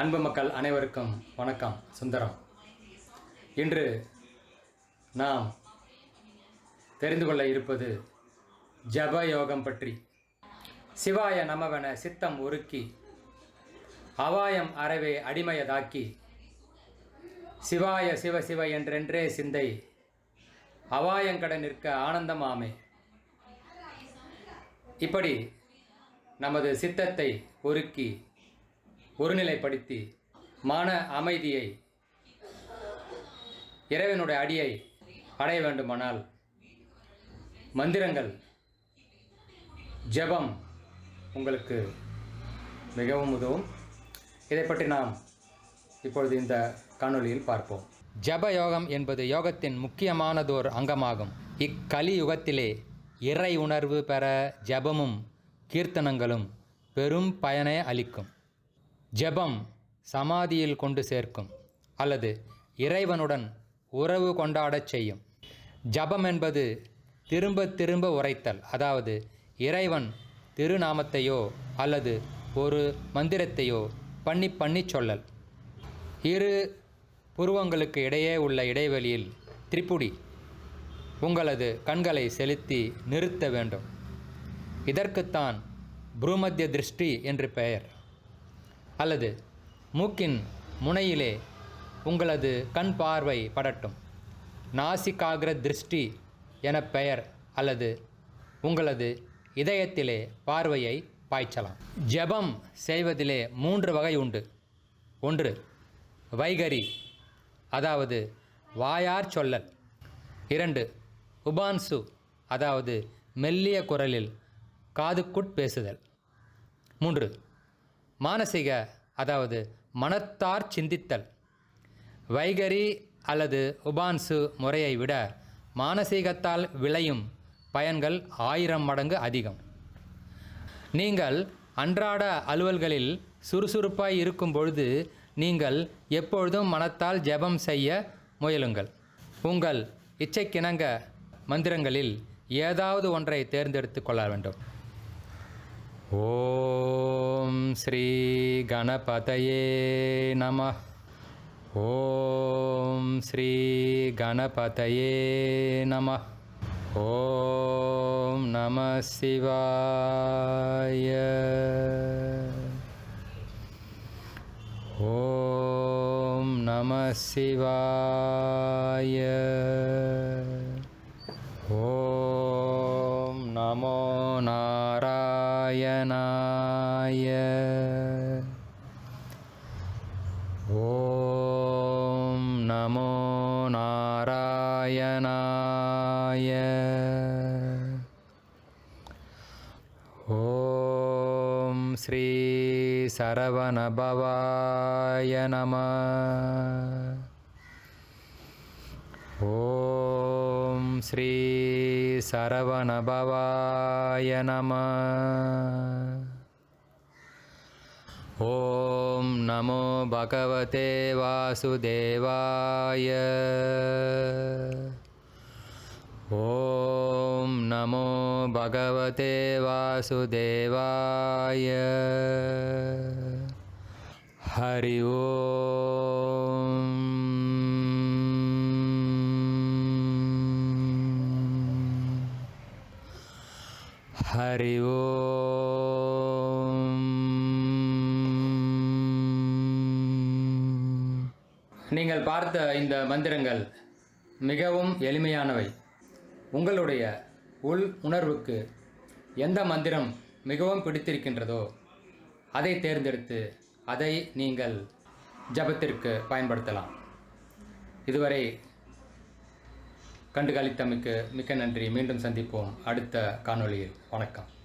அன்பு மக்கள் அனைவருக்கும் வணக்கம் சுந்தரம். இன்று நாம் தெரிந்து கொள்ள இருப்பது ஜப யோகம் பற்றி. சிவாய நமவென சித்தம் உருக்கி அவாயம் அறவே அடிமையதாக்கி சிவாய சிவ சிவ என்றென்றே சிந்தை அவாயங்கட நிற்க ஆனந்தமாமே. இப்படி நமது சித்தத்தை ஒருக்கி ஒருநிலைப்படுத்தி மன அமைதியை இறைவனுடைய அடியை அடைய வேண்டுமானால் மந்திரங்கள் ஜெபம் உங்களுக்கு மிகவும் உதவும். இதை பற்றி நாம் இப்பொழுது இந்த காணொலியில் பார்ப்போம். ஜப யோகம் என்பது யோகத்தின் முக்கியமானதோர் அங்கமாகும். இக்கலியுகத்திலே இறை உணர்வு பெற ஜபமும் கீர்த்தனங்களும் பெரும் பயனை அளிக்கும். ஜெபம் சமாதியில் கொண்டு சேர்க்கும் அல்லது இறைவனுடன் உறவு கொண்டாடச் செய்யும். ஜபம் என்பது திரும்ப திரும்ப உரைத்தல். அதாவது இறைவன் திருநாமத்தையோ அல்லது ஒரு மந்திரத்தையோ பண்ணி பண்ணி சொல்லல். இரு புருவங்களுக்கு இடையே உள்ள இடைவெளியில் திரிபுடி உங்களது கண்களை செலுத்தி நிறுத்த வேண்டும். இதற்குத்தான் புருமத்திய திருஷ்டி என்று பெயர். அல்லது மூக்கின் முனையிலே உங்களது கண் பார்வை படட்டும். நாசிக்காகிர திருஷ்டி என பெயர் அல்லது உங்களது இதயத்திலே பார்வையை பாய்ச்சலாம். ஜெபம் செய்வதிலே மூன்று வகை உண்டு. ஒன்று வைகரி அதாவது வாயார் சொல்லல். இரண்டு உபான்சு அதாவது மெல்லிய குரலில் காதுக்குட் பேசுதல். மூன்று மானசீக அதாவது மனத்தார் சிந்தித்தல். வைகரி அல்லது உபான்சு முறையை விட மானசீகத்தால் விளையும் பயன்கள் ஆயிரம் மடங்கு அதிகம். நீங்கள் அன்றாட அலுவல்களில் சுறுசுறுப்பாய் இருக்கும் பொழுது நீங்கள் எப்பொழுதும் மனத்தால் ஜெபம் செய்ய முயலுங்கள். உங்கள் இச்சைக்கிணங்க மந்திரங்களில் ஏதாவது ஒன்றை தேர்ந்தெடுத்து கொள்ள வேண்டும். ॐ श्रीगणपतये नमः। ॐ श्रीगणपतये नमः। ॐ नमः शिवाय। ॐ नमः शिवाय। ॐ நாராயணாய ஓம் ஸ்ரீ சரவணபவாய நம ஓம் ஸ்ரீ சரவணபவாய நம ஓம் நமோ பகவதே வாசுதேவாய ஓம் நமோ பகவதே வாசுதேவாய ஹரி ஓம் ஹரி ஓம் நீங்கள் பார்த்த இந்த மந்திரங்கள் மிகவும் எளிமையானவை. உங்களுடைய உள் உணர்வுக்கு எந்த மந்திரம் மிகவும் பிடித்திருக்கின்றதோ அதை தேர்ந்தெடுத்து அதை நீங்கள் ஜபத்திற்கு பயன்படுத்தலாம். இதுவரை கண்டுகளித்தமைக்கு மிக்க நன்றி. மீண்டும் சந்திப்போம். அடுத்த காணொளியில். வணக்கம்.